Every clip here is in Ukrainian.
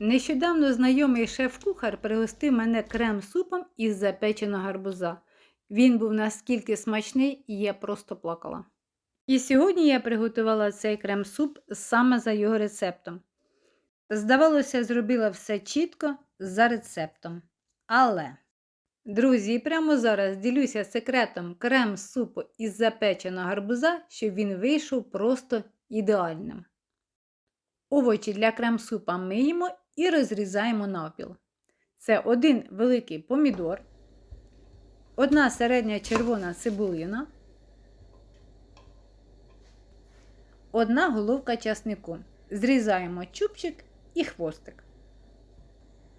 Нещодавно знайомий шеф-кухар пригостив мене крем-супом із запеченого гарбуза. Він був наскільки смачний, і я просто плакала. І сьогодні я приготувала цей крем-суп саме за його рецептом. Здавалося, зробила все чітко за рецептом. Але, друзі, прямо зараз ділюся секретом крем-супу із запеченого гарбуза, щоб він вийшов просто ідеальним. Овочі для крем-супа миємо і розрізаємо навпіл. Це один великий помідор, одна середня червона цибулина, одна головка часнику. Зрізаємо чубчик і хвостик.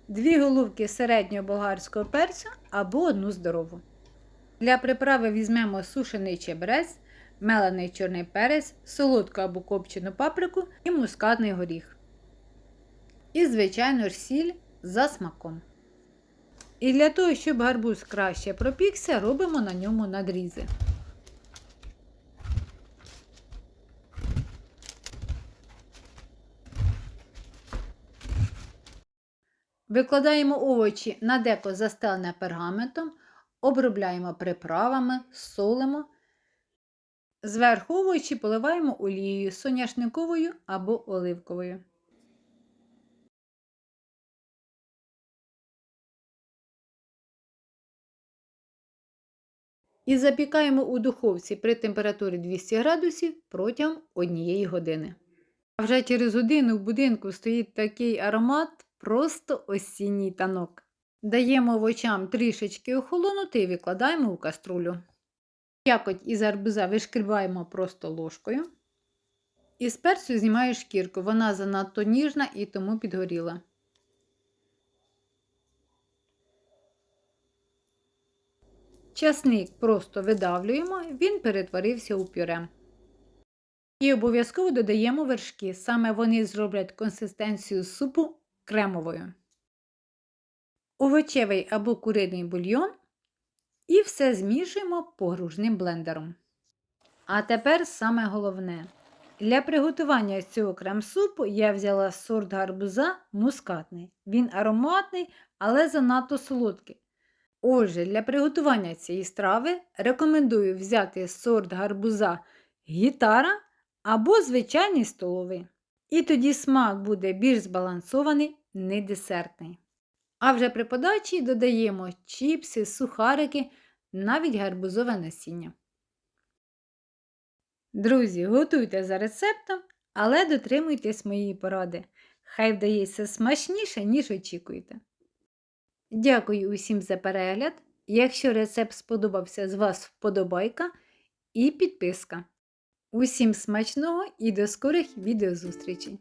Дві головки середнього болгарського перцю або одну здорову. Для приправи візьмемо сушений чебрець, мелений чорний перець, солодку або копчену паприку і мускатний горіх. І, звичайно ж, сіль за смаком. І для того, щоб гарбуз краще пропікся, робимо на ньому надрізи. Викладаємо овочі на деко застелене пергаментом, обробляємо приправами, солимо. Зверху овочі поливаємо олією соняшниковою або оливковою. І запікаємо у духовці при температурі 200 градусів протягом однієї години. А вже через годину в будинку стоїть такий аромат, просто осінній танок. Даємо овочам трішечки охолонути і викладаємо у каструлю. Якоть із арбуза вишкрібаємо просто ложкою. Із перцю знімаю шкірку, вона занадто ніжна і тому підгоріла. Часник просто видавлюємо, він перетворився у пюре. І обов'язково додаємо вершки, саме вони зроблять консистенцію супу кремовою. Овочевий або куриний бульйон. І все змішуємо погружним блендером. А тепер саме головне. Для приготування цього крем-супу я взяла сорт гарбуза мускатний. Він ароматний, але занадто солодкий. Отже, для приготування цієї страви рекомендую взяти сорт гарбуза гітара або звичайний столовий. І тоді смак буде більш збалансований, не десертний. А вже при подачі додаємо чіпси, сухарики, навіть гарбузове насіння. Друзі, готуйте за рецептом, але дотримуйтесь моєї поради. Хай вдається смачніше, ніж очікуєте. Дякую усім за перегляд. Якщо рецепт сподобався з вас вподобайка і підписка. Усім смачного і до скорих відеозустрічей!